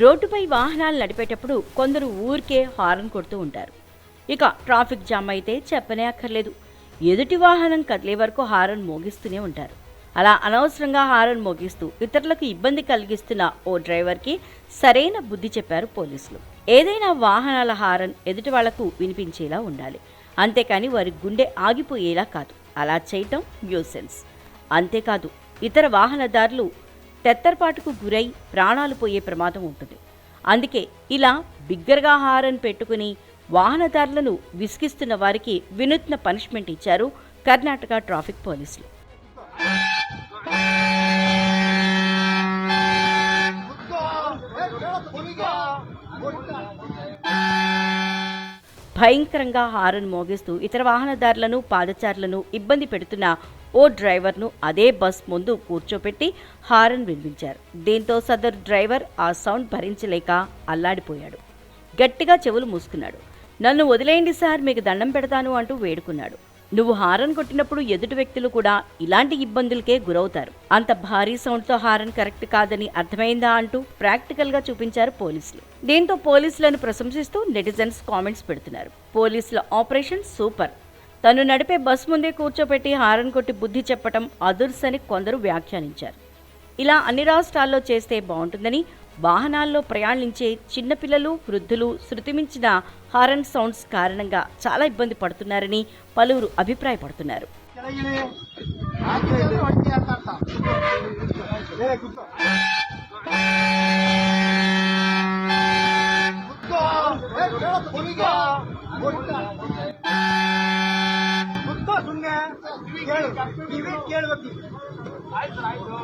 రోడ్డుపై వాహనాలు నడిపేటప్పుడు కొందరు ఊరికే హారన్ కొడుతూ ఉంటారు. ఇక ట్రాఫిక్ జామ్ అయితే చెప్పనే అక్కర్లేదు. ఎదుటి వాహనం కదిలే వరకు హారన్ మోగిస్తూనే ఉంటారు. అలా అనవసరంగా హారన్ మోగిస్తూ ఇతరులకు ఇబ్బంది కలిగిస్తున్న ఓ డ్రైవర్కి సరైన బుద్ధి చెప్పారు పోలీసులు. ఏదైనా వాహనాల హారన్ ఎదుటి వాళ్ళకు వినిపించేలా ఉండాలి. అంతేకాని వారి గుండె ఆగిపోయేలా కాదు. అలా చేయటం న్యూసెన్స్. అంతేకాదు ఇతర వాహనదారులు తెత్తరపాటుకు గురై ప్రాణాలు పోయే ప్రమాదం ఉంటుంది. అందుకే ఇలా బిగ్గరగా హారన్ పెట్టుకుని వాహనదారులను విసిగిస్తున్న వారికి వినూత్న పనిష్మెంట్ ఇచ్చారు కర్ణాటక ట్రాఫిక్ పోలీసులు. భయంకరంగా హారన్ మోగిస్తూ ఇతర వాహనదారులను పాదచారులను ఇబ్బంది పెడుతున్న ఓ డ్రైవర్ను అదే బస్ ముందు కూర్చోపెట్టి హారన్ వినిపించారు. దీంతో సదరు డ్రైవర్ ఆ సౌండ్ భరించలేక అల్లాడిపోయాడు. గట్టిగా చెవులు మూసుకున్నాడు. నన్ను వదిలేయండి సార్ మీకు దండం పెడతాను అంటూ వేడుకున్నాడు. నువ్వు హారన్ కొట్టినప్పుడు ఎదుటి వ్యక్తులు కూడా ఇలాంటి ఇబ్బందులకే గురవుతారు. అంత భారీ సౌండ్తో హారన్ కరెక్ట్ కాదని అర్థమైందా అంటూ ప్రాక్టికల్గా చూపించారు పోలీసులు. దీంతో పోలీసులను ప్రశంసిస్తూ నెటిజన్స్ కామెంట్స్ పెడుతున్నారు పోలీసుల ఆపరేషన్ సూపర్ తను నడిపే బస్ ముందే కూర్చోపెట్టి హారన్ కొట్టి బుద్ధి చెప్పటం అదుర్సని కొందరు వ్యాఖ్యానించారు ఇలా అన్ని రాష్ట్రాల్లో చేస్తే బాగుంటుందని వాహనాల్లో ప్రయాణించే చిన్నపిల్లలు వృద్ధులు శృతిమించిన హారన్ సౌండ్స్ కారణంగా చాలా ఇబ్బంది పడుతున్నారని పలువురు అభిప్రాయపడుతున్నారు ಮುಕ್ತ ಸುಮ್ಮನೆ ಕೇಳು. ನೀವೇ ಕೇಳ್ಬೇಕು. ಆಯ್ತು ಆಯ್ತು